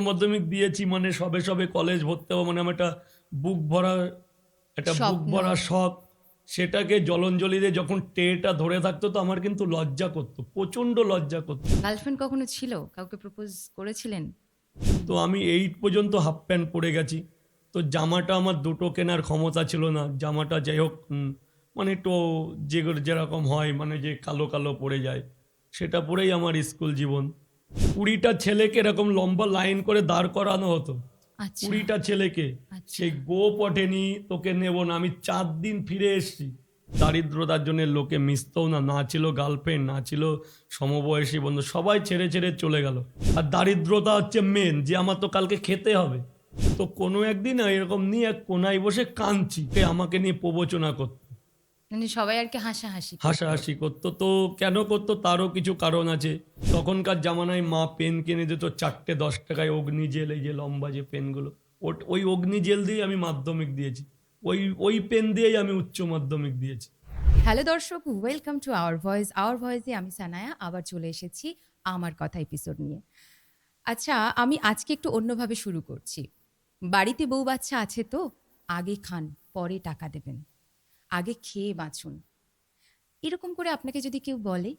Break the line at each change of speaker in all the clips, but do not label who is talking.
মাধ্যমিক দিয়েছি মানে সবে সবে কলেজ ভর্তি হব মানে আমার একটা বুক ভরা একটা বুক ভরা শখ। সেটাকে জলঞ্জলিতে যখন টেটা ধরে থাকতো তো আমার কিন্তু লজ্জা করতো প্রচণ্ড লজ্জা করতো।
গার্লফ্রেন্ড কখনো ছিল? কাউকে প্রপোজ করেছিলেন?
তো আমি এইট পর্যন্ত হাফ প্যান্ট পরে গেছি। তো জামাটা আমার দুটো কেনার ক্ষমতা ছিল না। জামাটা যাই হোক মানে একটু যে যেরকম হয় মানে যে কালো কালো পড়ে যায়। সেটা পরেই আমার স্কুল জীবন। কুড়িটা ছেলেকে এরকম লম্বা লাইন করে দাঁড় করানো হতো।
আচ্ছা।
কুড়িটা ছেলেকে।
আচ্ছা।
সেই গো পটেনি তোকে নেব না আমি চার দিন ফিরে এসেছি। দারিদ্রতার জন্য লোকে মিশতেও না না ছিল গার্লফ্রেন্ড না ছিল সমবয়সী বন্ধু সবাই ছেড়ে ছেড়ে চলে গেল। আর দারিদ্রতা হচ্ছে মেন যে আমার তো কালকে খেতে হবে। তো কোনো একদিন এরকম নিয়ে এক কোনায় বসে কাঁদছি আমাকে নিয়ে প্রবচনা করতো।
মানে সবাই আর কি হাসাহাসি।
হাসাহাসি করতো। তো কেন করতো? তারও কিছু কারণ আছে। তখনকার জামানায় মা পেন কিনে দিত চারটে দশ টাকায় অগ্নি জেল এই যে লম্বা যে পেনগুলো। ওই অগ্নি জেল দিয়ে আমি মাধ্যমিক দিয়েছি। ওই ওই পেন দিয়েই আমি উচ্চ মাধ্যমিক দিয়েছি।
হ্যালো দর্শক welcome to our voice our ভয়েসে আমি সানায়া আবার চলে এসেছি আমার কথা এপিসোড নিয়ে। আচ্ছা আমি আজকে একটু অন্যভাবে শুরু করছি। বাড়িতে বউ বাচ্চা আছে তো? আগে খান পরে টাকা দেবেন। আগে খেয়ে বাঁচুন। এরকম করে আপনাকে যদি কেউ বলে,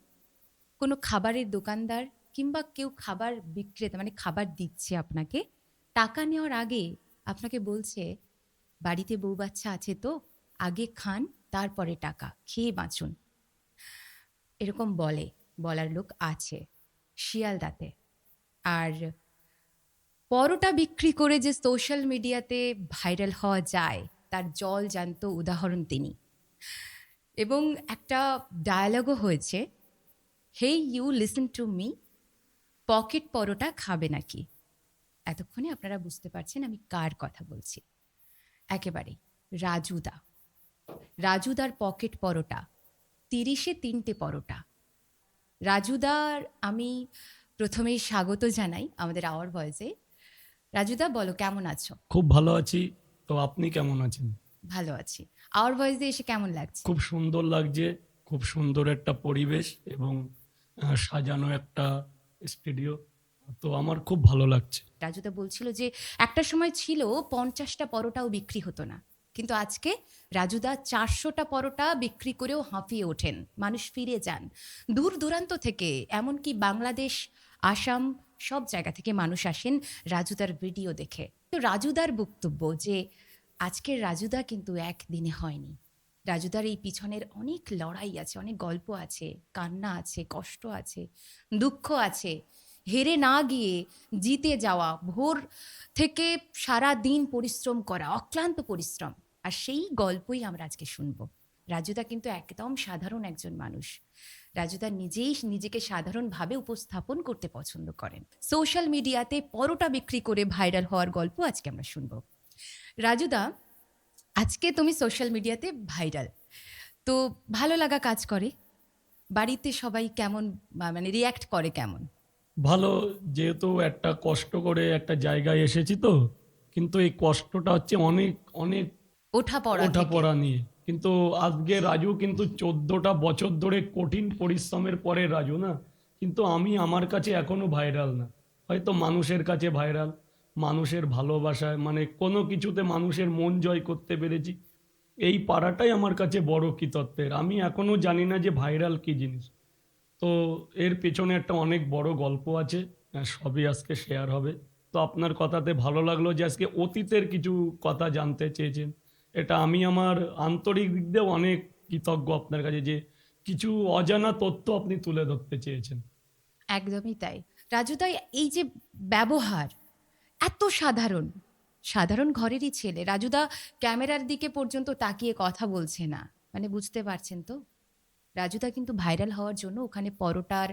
কোনো খাবারের দোকানদার কিংবা কেউ খাবার বিক্রেতা মানে খাবার দিচ্ছে আপনাকে, টাকা নেওয়ার আগে আপনাকে বলছে, বাড়িতে বউ বাচ্চা আছে তো, আগে খান, তারপরে টাকা, খেয়ে বাঁচুন। এরকম বলে, বলার লোক আছে, শিয়ালদাতে। আর পরোটা বিক্রি করে যে সোশ্যাল মিডিয়াতে ভাইরাল হওয়া যায় তার জল জান্ত উদাহরণ তিনি। এবং একটা ডায়ালগও হয়েছে hey you listen to me, pocket paratha খাবে নাকি? এতক্ষণে আপনারা বুঝতে পারছেন আমি কার কথা বলছি। একেবারেই রাজুদা। রাজুদার পকেট পরোটা, তিরিশে তিনটে পরোটা। রাজুদার আমি প্রথমেই স্বাগত জানাই আমাদের আওয়ার ভয়েসে রাজুদা, বলো, কেমন আছো?
খুব ভালো আছি। তো আপনি কেমন আছেন?
ভালো আছি। আওয়ার ভয়েসে এসে কেমন লাগছে?
খুব সুন্দর লাগছে খুব সুন্দর একটা পরিবেশ এবং সাজানো একটা স্টুডিও তো আমার খুব ভালো লাগছে।
রাজুদা বলছিল যে একটা সময় ছিল পঞ্চাশটা পরোটাও বিক্রি হতো না। কিন্তু আজকে রাজুদা চারশোটা পরোটা বিক্রি করেও হাঁফিয়ে ওঠেন মানুষ ফিরে যান। দূর দূরান্ত থেকে এমনকি বাংলাদেশ আসাম সব জায়গা থেকে মানুষ আসেন রাজুদার ভিডিও দেখে। তো রাজুদার বক্তব্য যে আজকের রাজুদা কিন্তু একদিনে হয়নি। রাজুদার এই পিছনের অনেক লড়াই আছে, অনেক গল্প আছে, কান্না আছে, কষ্ট আছে, দুঃখ আছে। হেরে না গিয়ে জিতে যাওয়া, ভোর থেকে সারা দিন পরিশ্রম করা, অক্লান্ত পরিশ্রম, আর সেই গল্পই আমরা আজকে শুনব। রাজুদা কিন্তু একদম সাধারণ একজন মানুষ। রাজুদা নিজেই নিজেকে সাধারণভাবে উপস্থাপন করতে পছন্দ করেন। সোশ্যাল মিডিয়াতে পরোটা বিক্রি করে ভাইরাল হওয়ার গল্প আজকে আমরা শুনব। রাজুদা আজকে তুমি সোশ্যাল মিডিয়াতে ভাইরাল তো ভালো লাগা কাজ করে? বাড়িতে সবাই কেমন মানে রিয়্যাক্ট করে কেমন?
ভালো যেহেতু একটা কষ্ট করে একটা জায়গায় এসেছি তো কিন্তু এই কষ্টটা হচ্ছে অনেক অনেক
ওঠা পড়া
ওঠা পড়া নিয়ে। কিন্তু আজকে রাজু কিন্তু চোদ্দটা বছর ধরে কঠিন পরিশ্রমের পরে রাজু, না? কিন্তু আমি আমার কাছে এখনও ভাইরাল না। হয়তো মানুষের কাছে ভাইরাল মানুষের ভালোবাসায় মানে কোনো কিছুতে মানুষের মন জয় করতে পেরেছি। এই পাড়াটাই আমার কাছে বড় কৃতত্বের আমি এখনও জানি না যে ভাইরাল কি জিনিস। তো এর পেছনে একটা অনেক বড় গল্প আছে সবই আজকে শেয়ার হবে। তো আপনার কথাতে ভালো লাগল যে আজকে অতীতের কিছু কথা জানতে চেয়েছেন। এটা আমি আমার আন্তরিক দিক দিয়ে অনেক কৃতজ্ঞ আপনার কাছে যে কিছু অজানা তথ্য আপনি তুলে ধরতে চেয়েছেন।
একদমই তাই। রাজুদা এই যে ব্যবহার, এত সাধারণ সাধারণ ঘরেরই ছেলে রাজুদা ক্যামেরার দিকে পর্যন্ত তাকিয়ে কথা বলছে না মানে বুঝতে পারছেন তো? রাজুদা কিন্তু ভাইরাল হওয়ার জন্য ওখানে পরোটার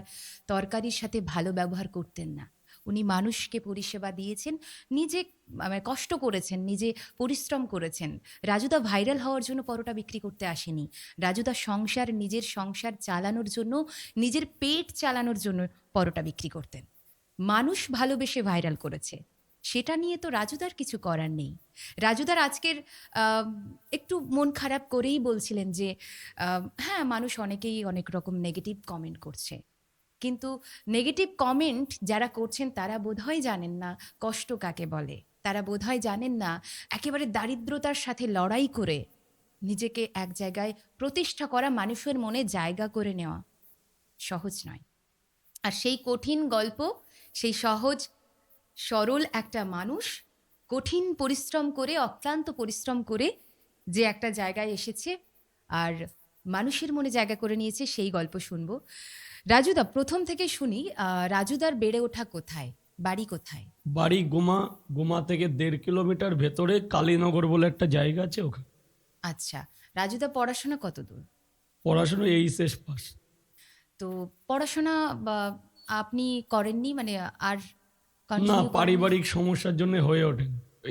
তরকারির সাথে ভালো ব্যবহার করতেন না। উনি মানুষকে পরিষেবা দিয়েছেন, নিজে মানে কষ্ট করেছেন, নিজে পরিশ্রম করেছেন। রাজুদা ভাইরাল হওয়ার জন্য পরোটা বিক্রি করতে আসেনি। রাজুদা সংসার, নিজের সংসার চালানোর জন্য, নিজের পেট চালানোর জন্য পরোটা বিক্রি করতেন। মানুষ ভালোবেসে ভাইরাল করেছে। সেটা নিয়ে তো রাজুদার কিছু করার নেই। রাজুদার আজকের একটু মন খারাপ করেই বলছিলেন যে হ্যাঁ মানুষ অনেকেই অনেক রকম নেগেটিভ কমেন্ট করছে। কিন্তু নেগেটিভ কমেন্ট যারা করছেন, তারা বোধহয় জানেন না কষ্ট কাকে বলে। তারা বোধহয় জানেন না একেবারে দারিদ্রতার সাথে লড়াই করে নিজেকে এক জায়গায় প্রতিষ্ঠা করা মানুষের মনে জায়গা করে নেওয়া সহজ নয়। আর সেই কঠিন গল্প, সেই সহজ, সরল একটা মানুষ কঠিন পরিশ্রম করে, অক্লান্ত পরিশ্রম করে যে একটা জায়গায় এসেছে আর মানুষের মনে জায়গা করে নিয়েছে, সেই গল্প শুনব। রাজুদা প্রথম থেকে শুনি রাজুদার বেড়ে ওঠা কোথায়? বাড়ি কোথায়?
বাড়ি গোমা গোমা থেকে দেড় কিলোমিটার ভেতরে কালীনগর বলে একটা জায়গা আছে ওখানে।
আচ্ছা রাজুদা পড়াশোনা কত দূর?
পড়াশোনা এইচএস পাস।
তো পড়াশোনা বা আপনি করেননি? মানে আর
না
continue করেননি?
পারিবারিক সমস্যার জন্য হয়ে ওঠে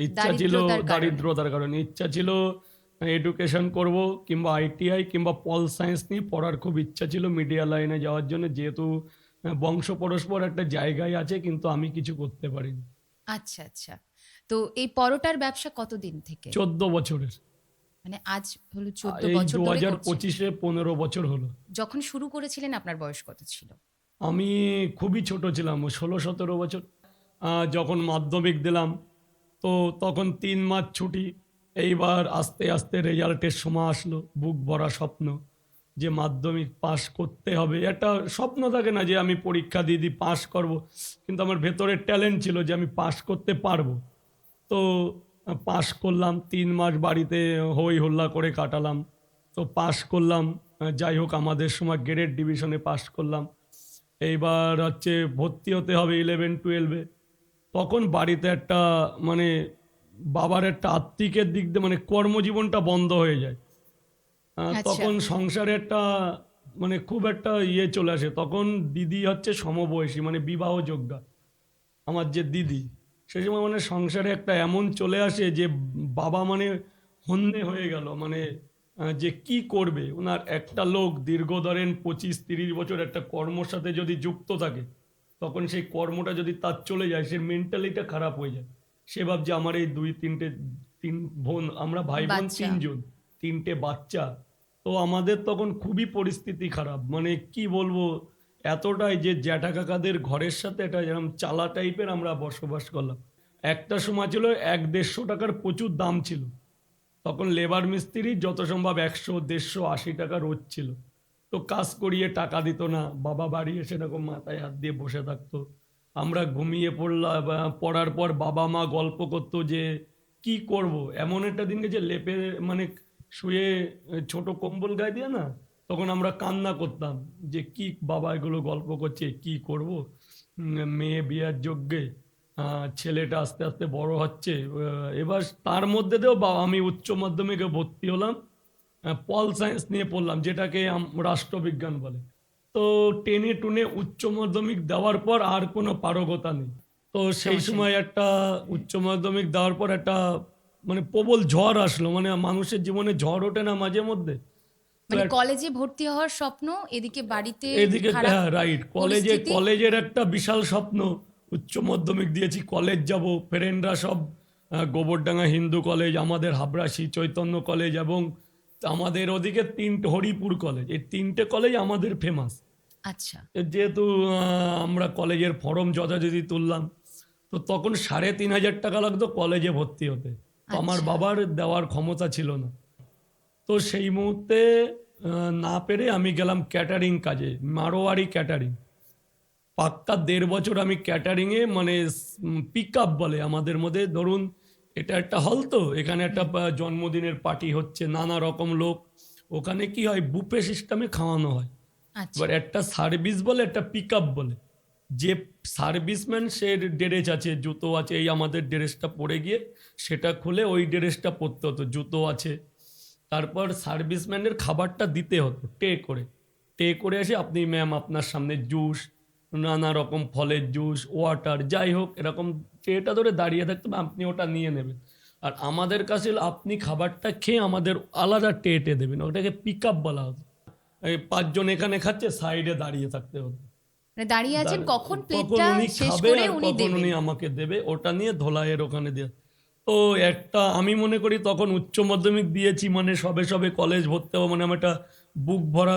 ইচ্ছা ছিল
দারিদ্রতার কারণে।
দারিদ্রতার কারণে। ইচ্ছা ছিল এডুকেশন করব কিংবা আইটিআই কিংবা পল সায়েন্স নিয়ে পড়ার খুব ইচ্ছা ছিল মিডিয়া লাইনে যাওয়ার জন্য। যেহেতু বংশ পরস্পর একটা জায়গায় আছে কিন্তু আমি কিছু করতে পারিনি।
আচ্ছা আচ্ছা। তো এই পরোটার ব্যবসা কতদিন থেকে?
চোদ্দ বছরের।
মানে আজ হলো চোদ্দ বছর
দু হাজার পঁচিশে পনেরো বছর হলো।
যখন শুরু করেছিলেন আপনার বয়স কত ছিল?
আমি খুবই ছোট ছিলাম ষোলো সতেরো বছর। যখন মাধ্যমিক দিলাম তো তখন তিন মাস ছুটি এইবার আস্তে আস্তে রেজাল্টের সময় আসলো, বুক ভরা স্বপ্ন যে মাধ্যমিক পাশ করতে হবে। একটা স্বপ্ন থাকে না যে আমি পরীক্ষা দিয়ে দিই, পাশ করব, কিন্তু আমার ভেতরে ট্যালেন্ট ছিল যে আমি পাশ করতে পারব। তো পাশ করলাম, তিন মাস বাড়িতে হই হল্লা করে কাটালাম। তো পাশ করলাম, যাই হোক আমাদের সময় গ্রেড ডিভিশনে পাশ করলাম। এইবার হচ্ছে ভর্তি হতে হবে ইলেভেন টুয়েলভে তখন বাড়িতে একটা মানে বাবার একটা আত্মিকের দিক দিয়ে মানে কর্মজীবনটা বন্ধ হয়ে যায়।
আচ্ছা।
তখন সংসারে একটা মানে খুব একটা ইয়ে চলে আসে। তখন দিদি হচ্ছে সমবয়সী মানে বিবাহযোগ্যা আমার যে দিদি সেই সময় মানে সংসারে একটা এমন চলে আসে যে বাবা মানে হন্যে হয়ে গেল মানে যে কি করবে? ওনার একটা লোক দীর্ঘ ধরেন পঁচিশ তিরিশ বছর একটা কর্মর সাথে যদি যুক্ত থাকে তখন সেই কর্মটা যদি তার চলে যায় সে মেন্টালিটা খারাপ হয়ে যায়। সে ভাবছে আমার এই দুই তিনটে তিন বোন আমরা ভাই বোন
বাচ্চা।
তিনজন তিনটে বাচ্চা। তো আমাদের তখন খুবই পরিস্থিতি খারাপ। মানে কি বলব এতটাই যে জ্যাঠা কাকাদের ঘরের সাথে এটা যেরকম চালা টাইপের আমরা বসবাস করলাম। একটা সময় ছিল এক দেড়শো টাকার প্রচুর দাম ছিল। তখন লেবার মিস্ত্রি যত সম্ভব একশো দেড়শো আশি টাকা রোজ ছিল। তো কাজ করিয়ে টাকা দিত না বাবা বাড়ি এসে এরকম মাথায় হাত দিয়ে বসে থাকতো। আমরা ঘুমিয়ে পড়লাম পড়ার পর বাবা মা গল্প করতো যে কি করব? এমন একটা দিন যে লেপে মানে শুয়ে ছোট কম্বল গায়ে দিয়ে না তখন আমরা কান্না করতাম যে কি বাবা এগুলো গল্প করছে কি করব? মেয়ে বিয়ার আহ, ছেলেটা আস্তে আস্তে বড় হচ্ছে এবার তার মধ্যে দিয়েও বা আমি উচ্চ মাধ্যমিকে ভর্তি হলাম পল সায়েন্স নিয়ে পড়লাম যেটাকে রাষ্ট্রবিজ্ঞান বলে। তো টেনে টুনে উচ্চ মাধ্যমিক দেওয়ার পর আর কোনো পারগতা নেই। তো সেই সময় একটা উচ্চ মাধ্যমিক দেওয়ার পর একটা মানে প্রবল ঝড় আসলো মানে মানুষের জীবনে ঝড় ওঠে না মাঝে মধ্যে।
মানে কলেজে ভর্তি হওয়ার স্বপ্ন এদিকে বাড়িতে
এদিকে হ্যাঁ রাইট কলেজে কলেজের একটা বিশাল স্বপ্ন উচ্চ মাধ্যমিক দিয়েছি কলেজ যাব ফ্রেন্ডরা সব গোবরডাঙ্গা হিন্দু কলেজ আমাদের হাবড়াশি চৈতন্য কলেজ এবং আমাদের ওদিকে তিনটে হরিপুর কলেজ। এই তিনটে কলেজ আমাদের ফেমাস
আচ্ছা।
যেহেতু আমরা কলেজের ফর্ম যথাযথি তুললাম তো তখন সাড়ে তিন হাজার টাকা লাগতো কলেজে ভর্তি হতে। আমার
আচ্ছা।
বাবার দেওয়ার ক্ষমতা ছিল না। তো সেই মুহূর্তে না পেরে আমি গেলাম ক্যাটারিং কাজে মারোয়ারি ক্যাটারিং। পাক্কা দেড় বছর আমি ক্যাটারিংয়ে মানে পিক আপ বলে আমাদের মধ্যে ধরুন এটা একটা হল তো এখানে একটা জন্মদিনের পার্টি হচ্ছে নানা রকম লোক। ওখানে কি হয় বুফে সিস্টেমে খাওয়ানো হয়। এবার একটা সার্ভিস বলে, একটা পিক বলে। যে সার্ভিসম্যান সে ড্রেস আছে, জুতো আছে, এই আমাদের ড্রেসটা পরে গিয়ে সেটা খুলে ওই ড্রেসটা পরতে হতো, জুতো আছে। তারপর সার্ভিসম্যানের খাবারটা দিতে হতো টে করে। টে করে এসে আপনি ম্যাম আপনার সামনে জুস নানা রকম ফলের জুস ওয়াটার যাই হোক, এরকম ট্রেটা ধরে দাঁড়িয়ে থাকতে আপনি ওটা নিয়ে নেবেন। আর আমাদের কাছে আপনি খাবারটা খেয়ে আমাদের আলাদা টেটে দেবেন, ওটাকে পিক আপ বলা হতো। এই পাঁচজন এখানে খাচ্ছে সাইডে দাঁড়িয়ে থাকতে হতো
মানে দাঁড়িয়ে আছেন কখন প্লেটটা শেষ করে উনি দেবেন?
উনি আমাকে দেবে ওটা নিয়ে ধোলাইয়ের ওখানে দিয়ে। তো একটা আমি মনে করি তখন উচ্চ মাধ্যমিক দিয়েছি মানে সবে সবে কলেজ ভর্তি হব মানে আমার একটা বুক ভরা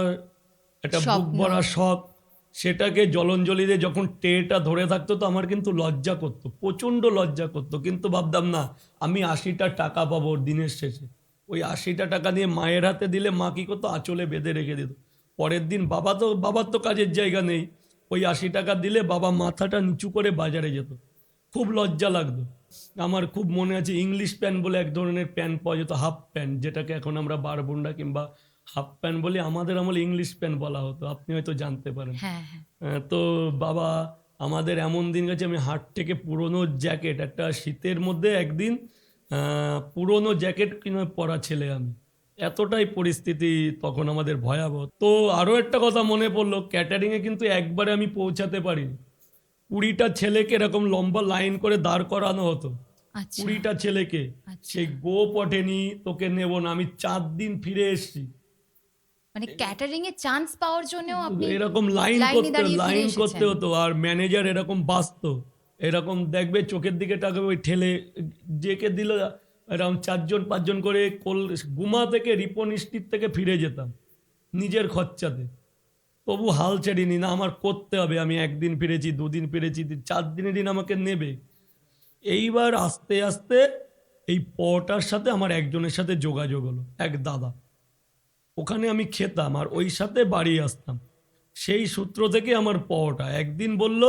একটা বুক ভরা শখ। সেটাকে জলঞ্জলিতে যখন টেটা ধরে থাকতো তো আমার কিন্তু লজ্জা করতো প্রচণ্ড লজ্জা করতো। কিন্তু ভাবতাম না আমি আশিটা টাকা পাবো দিনের শেষে। ওই আশিটা টাকা দিয়ে মায়ের হাতে দিলে মা কী করতো? আঁচলে বেঁধে রেখে দিত। পরের দিন বাবা তো বাবার তো কাজের জায়গা নেই। ওই আশি টাকা দিলে বাবা মাথাটা নিচু করে বাজারে যেত। খুব লজ্জা লাগতো। আমার খুব মনে আছে ইংলিশ প্যান্ট বলে এক ধরনের প্যান্ট পাওয়া যেত হাফ প্যান্ট যেটাকে এখন আমরা বারবুন্ডা কিংবা হাফ প্যান্ট বলি আমাদের আমলে ইংলিশ প্যান্ট বলা হতো। আপনি হয়তো জানতে পারেন।
হ্যাঁ হ্যাঁ।
তো বাবা আমাদের এমন দিন গেছে আমি হাট থেকে পুরনো জ্যাকেট একটা শীতের মধ্যে একদিন পুরনো জ্যাকেট কিনে পরা ছেলে আমি। এতটাই পরিস্থিতি তখন আমাদের ভয়াবহ। তো আরও একটা কথা মনে পড়ল ক্যাটারিংয়ে কিন্তু একবারে আমি পৌঁছাতে পারিনি। কুড়িটা ছেলেকে এরকম লম্বা লাইন করে দাঁড় করানো হতো।
আচ্ছা।
কুড়িটা ছেলেকে।
আচ্ছা।
সেই গো পটেনি তোকে নেব না আমি চার দিন ফিরে এসেছি।
মানে ক্যাটারিং এ চান্স পাওয়ার আপনি
এরকম লাইন করতে লাইন করতে হতো আর ম্যানেজার এরকম বাঁচতো। এরকম দেখবে, চোখের দিকে তাকাবে, ওই ঠেলে যেকে দিল, এরকম চারজন, পাঁচজন করে কোল, গুমা থেকে রিপন স্ট্রিট থেকে ফিরে যেতাম, নিজের খরচাতে। তবু হাল ছেড়িনি, না, আমার করতে হবে, আমি একদিন ফিরেছি, দুদিন ফিরেছি, চার দিনের দিন আমাকে নেবে। এইবার আস্তে আস্তে এই পটার সাথে আমার একজনের সাথে যোগাযোগ হলো, এক দাদা। ওখানে আমি খেতাম আর ওই সাথে বাড়ি আসতাম। সেই সূত্র থেকে আমার পটা একদিন বলল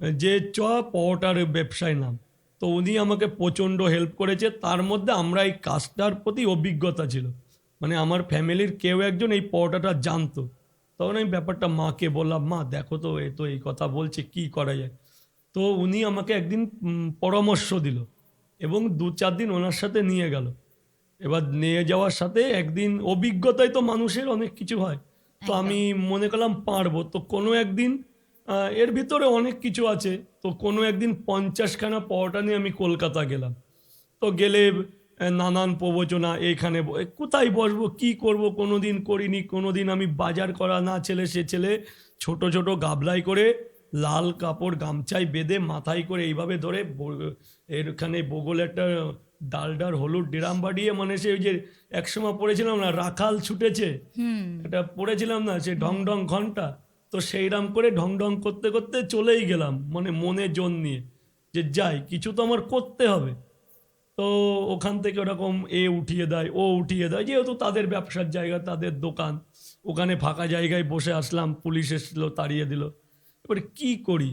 যে চ পটার ব্যবসায় নাম। তো উনি আমাকে প্রচণ্ড হেল্প করেছে। তার মধ্যে আমরা এই কাজটার প্রতি অভিজ্ঞতা ছিল। মানে আমার ফ্যামিলির কেউ একজন এই পটাটা জানতো। তখন আমি ব্যাপারটা মাকে বললাম মা দেখো তো এ তো এই কথা বলছে কি করা যায়? তো উনি আমাকে একদিন পরামর্শ দিল এবং দু চার দিন ওনার সাথে নিয়ে গেল। এবার নিয়ে যাওয়ার সাথে একদিন অভিজ্ঞতায় তো মানুষের অনেক কিছু হয়। তো আমি মনে করলাম পারব। তো কোনো একদিন এর ভিতরে অনেক কিছু আছে। তো কোনো একদিন পঞ্চাশখানা পরোটা নিয়ে আমি কলকাতা গেলাম। তো গেলে নানান প্রবচনা এখানে কোথায় বসবো কি করব কোনো দিন করিনি কোনো দিন আমি বাজার করা না ছেলে সে ছেলে ছোট ছোট গাবলাই করে লাল কাপড় গামছায় বেঁধে মাথায় করে এইভাবে ধরে এরখানে বগলে একটা ডালডার হলুদ ড্রাম বাড়িয়ে মানে সে ওই যে একসময় পড়েছিলাম না রাখাল ছুটেছে। এটা পড়েছিলাম না সে ঢং ঢং ঘণ্টা। তো সেইরাম করে ঢং ঢং করতে করতে চলেই গেলাম মানে মনে জোন নিয়ে, যে যাই, কিছু তো আমার করতে হবে। তো ওখান থেকে ওরকম এ উঠিয়ে দেয়, ও উঠিয়ে দেয়, যেহেতু তাদের ব্যবসার জায়গা, তাদের দোকান, ওখানে ফাঁকা জায়গায় বসে আসলাম, পুলিশ এসেছিল তাড়িয়ে দিল। এবারে কি করি?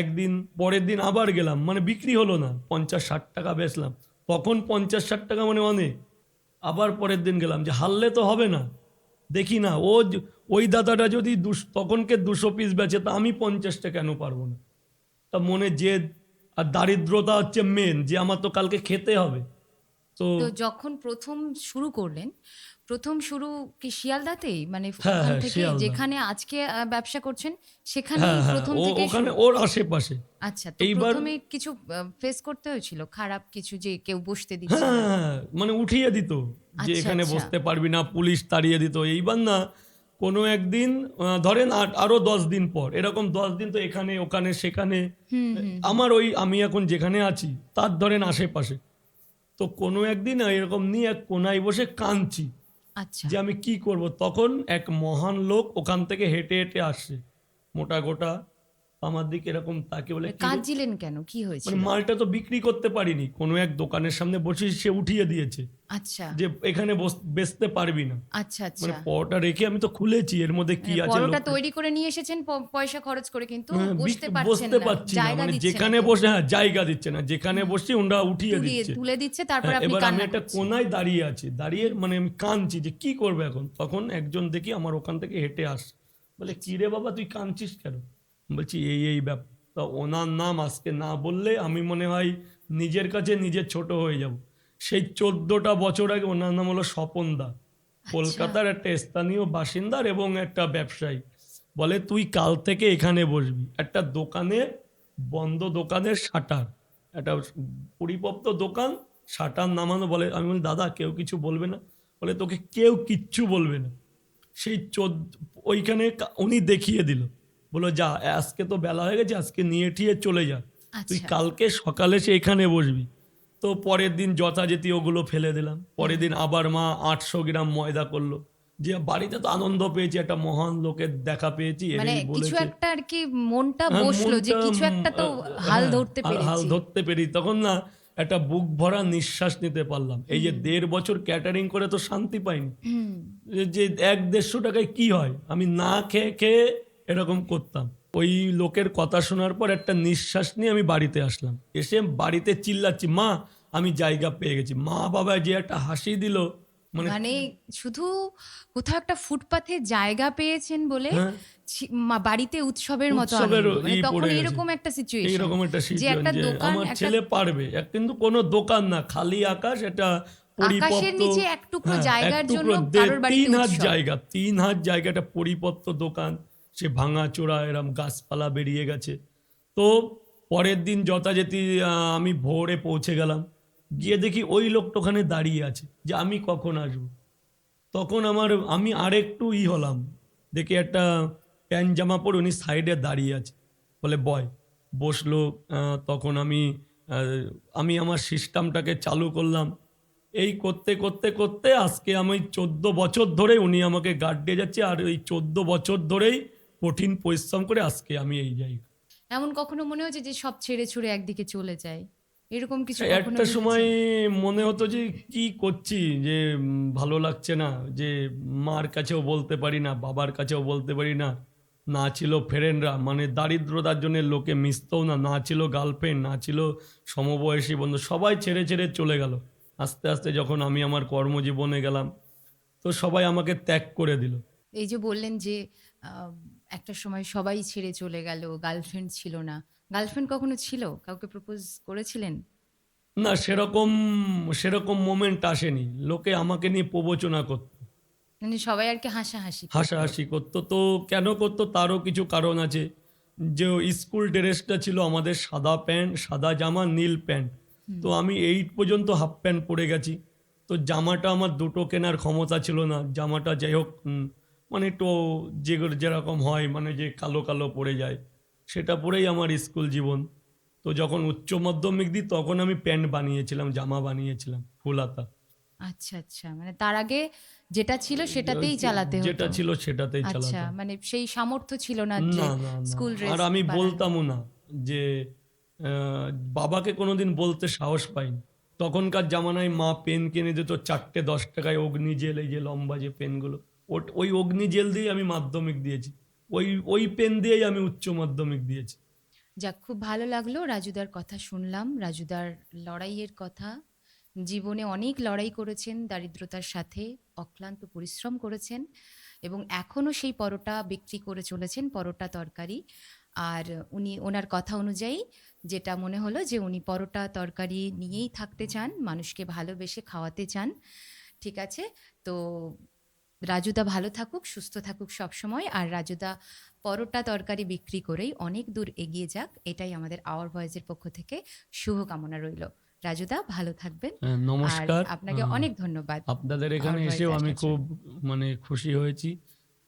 একদিন, পরের দিন আবার গেলাম মানে বিক্রি হলো না, পঞ্চাশ ষাট টাকা বেচলাম। তখন পঞ্চাশ ষাট টাকা মানে অনেক। আবার পরের দিন গেলাম, যে হারলে তো হবে না। দেখি না, ও ওই দাদাটা যদি দুশো তখনকে দুশো পিস বেচে, তা আমি পঞ্চাশটা কেন পারব না? তা মনে যে, আর দারিদ্রতা হচ্ছে মেন যে আমার তো কালকে খেতে হবে। তো
তো যখন প্রথম শুরু করলেন প্রথম শুরু কি শিয়ালদাতেই? মানে
হ্যাঁ,
ওখান
হ্যাঁ,
থেকে
শিয়ালদা।
যেখানে আজকে আহ, ব্যবসা করছেন সেখানে
হ্যাঁ হ্যাঁ
প্রথম
ও
থেকে
ওখানে ওর আশেপাশে।
আচ্ছা তো
এইবার-
প্রথমে কিছু ফেস করতে হয়েছিল? খারাপ কিছু যে কেউ বসতে দিচ্ছে? না।
হ্যাঁ, মানে উঠিয়ে দিত যে
আচ্ছা,
এখানে
আচ্ছা।
বসতে পারবি না পুলিশ তাড়িয়ে দিত। এইবার না কোনো একদিন আহ, ধরেন আর- আরও দশ দিন পর এরকম দশ দিন তো এখানে ওখানে সেখানে।
হুম হুম।
আমার ওই আমি এখন যেখানে আছি তার ধরেন আশেপাশে। তো কোনো একদিন এরকম নিয়ে এক কোনায় বসে কাঁদছি। যে আমি কি করব? তখন এক মহান লোক ওখান থেকে হেঁটে হেঁটে আসে, মোটা গোটা। আমার দিকে এরকম তাকে বলে
কাঁদছিলেন কেন? কি হয়েছিল?
মানে মালটা তো বিক্রি করতে পারিনি। কোনো এক দোকানের সামনে বসে সে উঠিয়ে দিয়েছে।
আচ্ছা।
যে এখানে বেচতে পারবি না।
আচ্ছা
মানে
আচ্ছা
পরোটা রেখে আমি তো খুলেছি এর মধ্যে কি আছে
পরোটা তৈরি করে নিয়ে এসেছেন পয়সা খরচ করে কিন্তু
হ্যাঁ,
বসতে পারছেন না জায়গা
মানে যেখানে বসে হ্যাঁ জায়গা দিচ্ছে না। যেখানে বসছি ওরা উঠিয়ে দিচ্ছে।
তুলে দিচ্ছে তারপর
হ্যাঁ,
আপনি
এবার আমি একটা কোনায় দাঁড়িয়ে আছি। দাঁড়িয়ে মানে আমি কাঁদছি যে কি করবে এখন? তখন একজন দেখি আমার ওখান থেকে হেঁটে আস বলে কি রে বাবা তুই কাঁদছিস কেন? বলছি এই এই ব্যাপার তা ওনার নাম আজকে না বললে আমি মনে হয় নিজের কাছে নিজের ছোট হয়ে যাব। সেই চোদ্দটা বছর আগে ওনার নাম হলো স্বপন দা কলকাতার একটা স্থানীয় বাসিন্দার এবং একটা ব্যবসায়ী। বলে তুই কাল থেকে এখানে বসবি। একটা দোকানে বন্ধ দোকানের শাটার। একটা পরিপক্ত দোকান শাটার নামানো। বলে আমি বলি দাদা কেউ কিছু বলবে না। বলে তোকে কেউ কিচ্ছু বলবে না। সেই চোদ্দ ওইখানে উনি দেখিয়ে দিল। বলো যা আজকে তো বেলা হয়ে গেছে আজকে নিয়ে ঠিয়ে চলে যা। তুই
আচ্ছা
কালকে সকালে সে এখানে বসবি। তো পরের দিন যথাযথি ওগুলো ফেলে দিলাম। পরের দিন আবার মা আটশো গ্রাম ময়দা করল। যে বাড়িতে তো আনন্দ পেয়েছি একটা মহান লোকের দেখা পেয়েছি
মানে কিছু একটা আর কি মনটা
হ্যাঁ,
বসল যে কিছু একটা তো হাল
হ্যাঁ,
ধরতে
হাল- হাল ধরতে পেরি তখন না একটা বুক ভরা নিঃশ্বাস নিতে পারলাম। এই যে দেড় বছর ক্যাটারিং করে তো শান্তি পাইনি। যে এক দেড়শো টাকায় কি হয়? আমি না খেয়ে খেয়ে এরকম করতাম। ওই লোকের কথা শোনার পর একটা নিঃশ্বাস নিয়ে আমি বাড়িতে আসলাম। এসে বাড়িতে চিল্লাচ্ছি মা আমি জায়গা পেয়ে গেছি। মা বাবা যে একটা হাসি দিল মানে
মানে শুধু কোথাও একটা ফুটপাথে জায়গা পেয়েছেন বলে
হ্যাঁ।
বাড়িতে উৎসবের মতো। মানে তখন এরকম একটা সিচুয়েশন
এইরকম একটা
যে একটা দোকান
আমার ছেলে পারবে। কিন্তু কোনো দোকান না খালি আকাশ এটা
আকাশের নিচে এক টুকরো
হ্যাঁ,
জায়গার জন্য কারোর বাড়িতে
তিন হাত জায়গা তিন হাত জায়গাটা পরিপত্র দোকান। সে ভাঙা চোরা, এরম গাছপালা বেরিয়ে গেছে। তো পরের দিন যথাযথি আমি ভোরে পৌঁছে গেলাম। গিয়ে দেখি ওই লোকটা ওখানে দাঁড়িয়ে আছে, যে আমি কখন আসব? তখন আমার, আমি আরেকটু ই হলাম। দেখি একটা প্যান্ট জামা পরে উনি সাইডে দাঁড়িয়ে আছে। বলে, বয়, বসল। তখন আমি আমি আমার সিস্টেমটাকে চালু করলাম। এই করতে করতে করতে আজকে আমি চোদ্দ বছর ধরে উনি আমাকে গার্ড দিয়ে যাচ্ছে, আর এই চোদ্দ বছর ধরেই কঠিন পরিশ্রম করে আজকে আমি এই জায়গা।
এমন কখনো মনে হচ্ছে যে সব ছেড়ে ছুড়ে একদিকে চলে যায়? এরকম কিছু
একটা সময় মনে হতো যে কি করছি যে ভালো লাগছে না যে মার কাছেও বলতে পারি না বাবার কাছেও বলতে পারি না। না ছিল ফ্রেন্ডরা মানে দারিদ্রতার জন্য লোকে মিশতেও না না ছিল গার্লফ্রেন্ড না ছিল সমবয়সী বন্ধু সবাই ছেড়ে ছেড়ে চলে গেল। আস্তে আস্তে যখন আমি আমার কর্মজীবনে গেলাম তো সবাই আমাকে ত্যাগ করে দিল।
এই যে বললেন যে একটা সময় সবাই ছেড়ে চলে গেল গার্লফ্রেন্ড ছিল না। গার্লফ্রেন্ড কখনো ছিল? কাউকে প্রপোজ করেছিলেন?
না সেরকম সেরকম মোমেন্ট আসেনি। লোকে আমাকে নিয়ে প্রবচনা করতো।
মানে সবাই আর কি হাসাহাসি।
হাসাহাসি করতো। তো কেন করতো? তারও কিছু কারণ আছে। যে স্কুল ড্রেসটা ছিল আমাদের সাদা প্যান্ট সাদা জামা নীল প্যান্ট। তো আমি এইট পর্যন্ত হাফ প্যান্ট পরে গেছি। তো জামাটা আমার দুটো কেনার ক্ষমতা ছিল না। জামাটা যাই হোক মানে একটু যেগুলো যেরকম হয় মানে যে কালো কালো পড়ে যায় সেটা পরেই আমার স্কুল জীবন। তো যখন উচ্চ মাধ্যমিক দিই তখন আমি প্যান্ট বানিয়েছিলাম জামা বানিয়েছিলাম ফুলাতা
আচ্ছা আচ্ছা মানে তার আগে যেটা ছিল সেটাতেই চালাতে হতো।
যেটা ছিল সেটাতেই
আচ্ছা মানে সেই সামর্থ্য ছিল না যে। স্কুল ড্রেস
আর আমি বলতামও না যে বাবাকে কোনোদিন বলতে সাহস পাইনি। তখনকার জামানায় মা পেন কিনে দিত চারটে দশ টাকায় অগ্নি জেল এই যে লম্বা যে পেনগুলো। ওই অগ্নি জেল দিয়ে আমি মাধ্যমিক দিয়েছি। ওই ওই পেন দিয়েই আমি উচ্চ মাধ্যমিক দিয়েছি।
যাক, খুব ভালো লাগল রাজুদার কথা শুনলাম। রাজুদার লড়াইয়ের কথা। জীবনে অনেক লড়াই করেছেন, দারিদ্রতার সাথে অক্লান্ত পরিশ্রম করেছেন এবং এখনও সেই পরোটা বিক্রি করে চলেছেন, পরোটা তরকারি। আর উনি, ওনার কথা অনুযায়ী যেটা মনে হলো যে উনি পরোটা তরকারি নিয়েই থাকতে চান, মানুষকে ভালোবেসে খাওয়াতে চান। ঠিক আছে, তো রাজুদা ভালো থাকুক সুস্থ থাকুক সবসময়। আর রাজুদা পরোটা তরকারি বিক্রি করেই অনেক দূর এগিয়ে যাক। এটাই আমাদের আওয়ার ভয়েসের পক্ষ থেকে শুভকামনা রইল। রাজুদা ভালো থাকবেন।
হ্যাঁ, নমস্কার।
আপনাকে অনেক ধন্যবাদ
আপনাদের এখানে এসেও আমি খুব মানে খুশি হয়েছি।